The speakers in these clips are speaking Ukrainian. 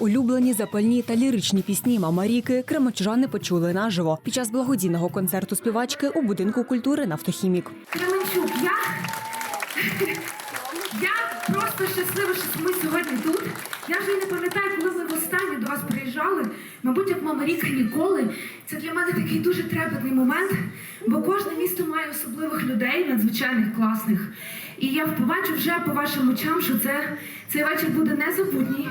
Улюблені запальні та ліричні пісні Мама Ріки кременчужани почули наживо під час благодійного концерту співачки у будинку культури Нафтохімік. Кременчук, я, я просто щаслива, що ми сьогодні тут. Я вже не пам'ятаю, коли ми востаннє до вас приїжджали. Мабуть, як мама Ріка ніколи. Це для мене такий дуже трепетний момент, бо кожне місто має особливих людей, надзвичайних класних. І я побачу вже по вашим очам, що це, цей вечір буде незабутній.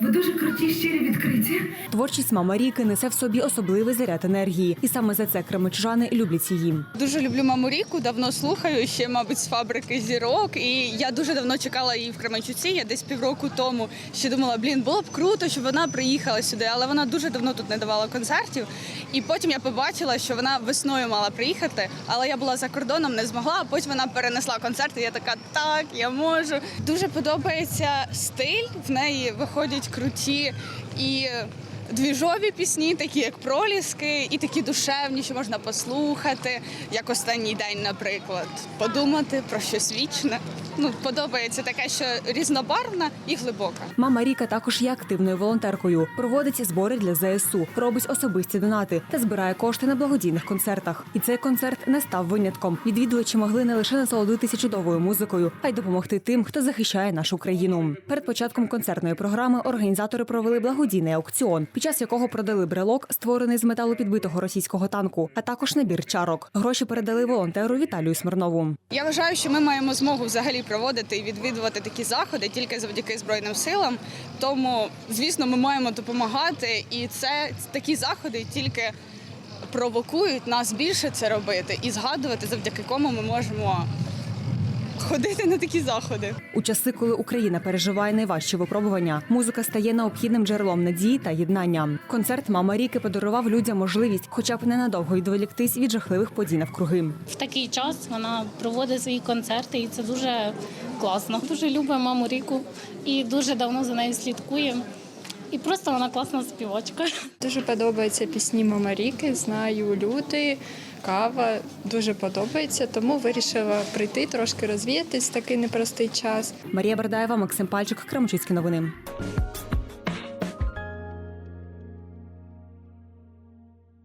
Ви дуже круті, щирі, відкриті. Творчість Мама Ріки несе в собі особливий заряд енергії, і саме за це кременчужани люблять її. Дуже люблю маму Ріку, давно слухаю ще, мабуть, з фабрики зірок. І я дуже давно чекала її в Кременчуці. Я десь півроку тому ще думала, блін, було б круто, щоб вона приїхала сюди, але вона дуже давно тут не давала концертів. І потім я побачила, що вона весною мала приїхати, але я була за кордоном, не змогла. А потім вона перенесла концерт. І я така, так, я можу. Дуже подобається стиль. В неї виходять круті. І двіжові пісні, такі як проліски, і такі душевні, що можна послухати, як останній день, наприклад, подумати про щось вічне. Ну, подобається таке, що різнобарвна і глибока. Мама Ріка також є активною волонтеркою, проводить збори для ЗСУ, робить особисті донати та збирає кошти на благодійних концертах. І цей концерт не став винятком. Відвідувачі могли не лише насолодитися чудовою музикою, а й допомогти тим, хто захищає нашу країну. Перед початком концертної програми організатори провели благодійний аукціон, під час якого продали брелок, створений з металу підбитого російського танку, а також набір чарок. Гроші передали волонтеру Віталію Смирнову. Я вважаю, що ми маємо змогу взагалі проводити і відвідувати такі заходи тільки завдяки Збройним силам. Тому, звісно, ми маємо допомагати, і це такі заходи тільки провокують нас більше це робити і згадувати, завдяки кому ми можемо ходити на такі заходи. У часи, коли Україна переживає найважчі випробування, музика стає необхідним джерелом надії та єднання. Концерт Мама Ріки подарував людям можливість, хоча б ненадовго відволіктись від жахливих подій навкруги. в такий час вона проводить свої концерти, і це дуже класно. Дуже любить маму Ріку і дуже давно за нею слідкує. І просто вона класна співачка. Дуже подобаються пісні Мама Ріки, знаю люди, кава. Дуже подобається, тому вирішила прийти трошки розвіятись в такий непростий час. Марія Бердаєва, Максим Пальчик, Крамчицькі новини.